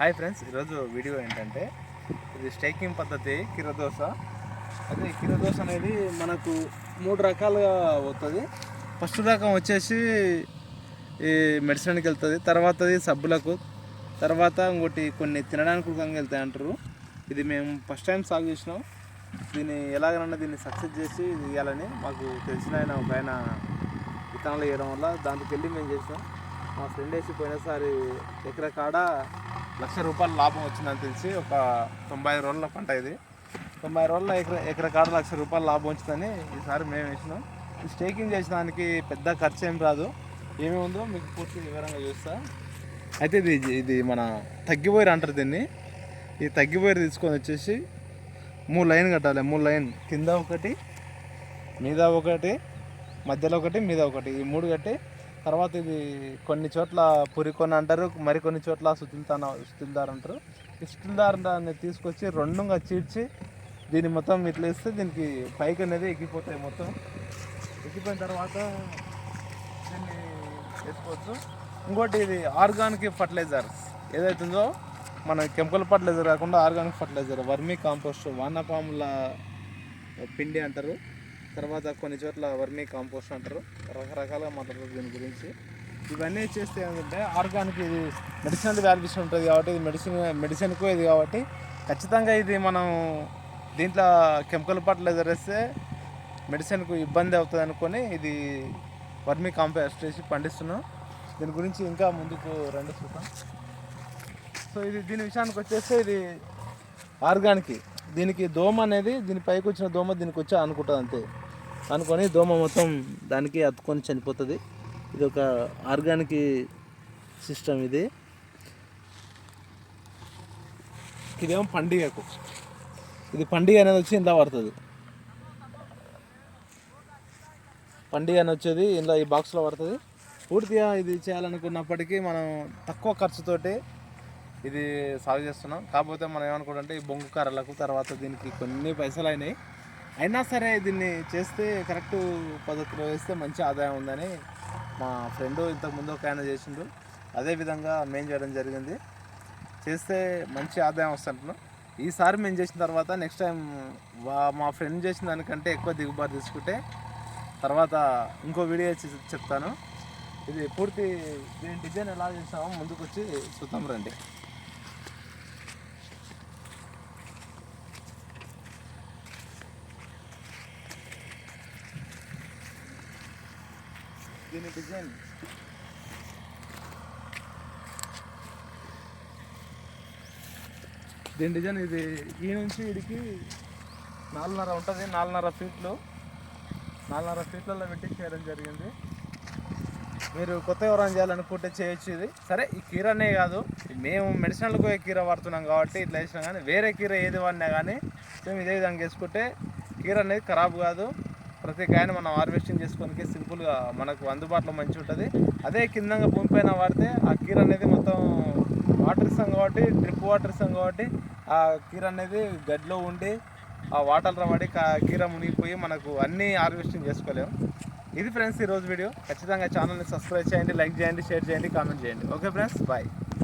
Hi friends ఈరోజు video ఏంటంటే ఇది స్టేకింగ్ పద్ధతి కిరదోస. అదే కిరదోస అనేది మనకు మూడు రకాలుగా అవుతుంది ఫస్ట్ రకం వచ్చేసి ఈ మెడిసిన్కి వెళ్తుంది తర్వాతది సబ్బులకు తర్వాత ఇంకోటి కొన్ని తినడానికి కూడా వెళ్తాయి అంటారు. ఇది మేము ఫస్ట్ టైం సాగు చేసినాం. దీన్ని ఎలాగనన్నా దీన్ని సక్సెస్ చేసి ఇవ్వాలని మాకు తెలిసిన ఆయన ఒక ఆయన విత్తనాలు వేయడం వల్ల దానికి వెళ్ళి మేము చేసినాం. మా ఫ్రెండ్ వేసి పోయినసారి ఎకర కాడ లక్ష రూపాయల లాభం వచ్చిందని తెలిసి ఒక తొంభై ఐదు రోజుల పంట ఇది. తొంభై రోజుల ఎకర ఎకర కాడ లక్ష రూపాయల లాభం వచ్చిందని ఈసారి మేము వేసినాం. ఈ స్టేకింగ్ చేసేదానికి పెద్ద ఖర్చు ఏం రాదు. ఏమేమి ఉందో మీకు పూర్తి వివరంగా చూస్తా. అయితే ఇది ఇది మన తగ్గిపోయారు అంటారు దీన్ని. ఈ తగ్గిపోయారు తీసుకొని వచ్చేసి మూడు లైన్ కట్టాలి. మూడు లైన్ కింద ఒకటి మీద ఒకటి మధ్యలో ఒకటి మీద ఒకటి. ఈ మూడు కట్టి తర్వాత ఇది కొన్ని చోట్ల పురికొని అంటారు మరి కొన్ని చోట్ల సుతిల్తాన సుతిల్దార్ అంటారు. ఈ సుతిల్దార్ దాన్ని తీసుకొచ్చి రెండుగా చీడ్చి దీన్ని మొత్తం ఇట్లా ఇస్తే దీనికి పైకి అనేది ఎక్కిపోతాయి మొత్తం. ఎక్కిపోయిన తర్వాత దీన్ని వేసుకోవచ్చు. ఇంకోటి ఇది ఆర్గానిక్ ఫర్టిలైజర్ ఏదైతుందో మన కెమికల్ ఫర్టిలైజర్ కాకుండా ఆర్గానిక్ ఫర్టిలైజర్ వర్మీ కాంపోస్ట్ వానపాముల పిండి అంటారు. తర్వాత కొన్ని చోట్ల వర్మీ కాంపోస్ట్ అంటారు. రకరకాలుగా మాట్లాడతారు దీని గురించి. ఇవన్నీ చేస్తే ఏంటంటే ఆర్గానిక్ ఇది మెడిసినల్ వాల్యూస్ ఉంటుంది కాబట్టి ఇది మెడిసిన్ మెడిసిన్కు ఇది కాబట్టి ఖచ్చితంగా ఇది మనం దీంట్లో కెమికల్ ఫర్టిలైజర్ వేస్తే మెడిసిన్కు ఇబ్బంది అవుతుంది అనుకొని ఇది వర్మీ కాంపోస్ట్ వేసి పండిస్తున్నాం. దీని గురించి ఇంకా ముందుకు రండి చూద్దాం. సో ఇది దీని విషయానికి వచ్చేస్తే ఇది ఆర్గానిక్. దీనికి దోమ అనేది దీని పైకి వచ్చిన దోమ దీనికి వచ్చి అనుకుంటుంది అంతే. అనుకొని దోమ మొత్తం దానికి అతుకొని చనిపోతుంది. ఇది ఒక ఆర్గానిక్ సిస్టమ్ ఇది. ఇదేమో పండుగకు? ఇది పండుగ అనేది వచ్చి ఇంట్లో పడుతుంది. పండుగ అని వచ్చేది ఇంట్లో ఈ బాక్స్లో పడుతుంది. పూర్తిగా ఇది చేయాలనుకున్నప్పటికీ మనం తక్కువ ఖర్చుతోటి ఇది సాగు చేస్తున్నాం. కాకపోతే మనం ఏమనుకుంటే ఈ బొంగు కర్రలకు తర్వాత దీనికి కొన్ని పైసలు అయినాయి. అయినా సరే దీన్ని చేస్తే కరెక్ట్ పద్ధతిలో వేస్తే మంచి ఆదాయం ఉందని మా ఫ్రెండ్ ఇంతకుముందు ఒక ఆయన చేసిండు. అదేవిధంగా మేము చేయడం జరిగింది. చేస్తే మంచి ఆదాయం వస్తుంటున్నాం ఈసారి మేము చేసిన తర్వాత నెక్స్ట్ టైం మా ఫ్రెండ్ చేసిన దానికంటే ఎక్కువ దిగుబడి తీసుకుంటే తర్వాత ఇంకో వీడియో చెప్తాను. ఇది పూర్తి దీని డిజైన్ ఎలా చేసామో ముందుకు వచ్చి చూద్దాం రండి. దీని డిజైన్ దీని డిజైన్ ఇది ఈ నుంచి వీడికి నాలుగున్నర ఉంటుంది. నాలుగున్నర ఫీట్లు నాలుగున్నర ఫీట్లలో పెట్టి చేయడం జరిగింది. మీరు కొత్త ఎవరైనా చేయాలనుకుంటే చేయొచ్చు ఇది. సరే ఈ కీరనే కాదు. మేము మెడిసినల్కి పోయే కీర వాడుతున్నాం కాబట్టి ఇట్లా వేసినా కానీ వేరే కీర ఏది వాడినా కానీ మేము ఇదే విధంగా వేసుకుంటే కీర అనేది ఖరాబ్ కాదు. ప్రతి కాయను మనం హార్వెస్టింగ్ చేసుకోనికి సింపుల్గా మనకు అందుబాటులో మంచి ఉంటుంది అదే కిందంగా భూమి పైన వాడితే ఆ కీర అనేది మొత్తం వాటర్ ఇస్తాం కాబట్టి డ్రిప్ వాటర్ ఇస్తాం కాబట్టి ఆ కీర అనేది గడ్డిలో ఉండి ఆ వాటర్లో పడి కా- కీర మునిగిపోయి మనకు అన్నీ హార్వెస్టింగ్ చేసుకోలేము. ఇది ఫ్రెండ్స్ ఈరోజు వీడియో. ఖచ్చితంగా ఛానల్ని సబ్స్క్రైబ్ చేయండి లైక్ చేయండి షేర్ చేయండి కామెంట్ చేయండి. Okay friends bye.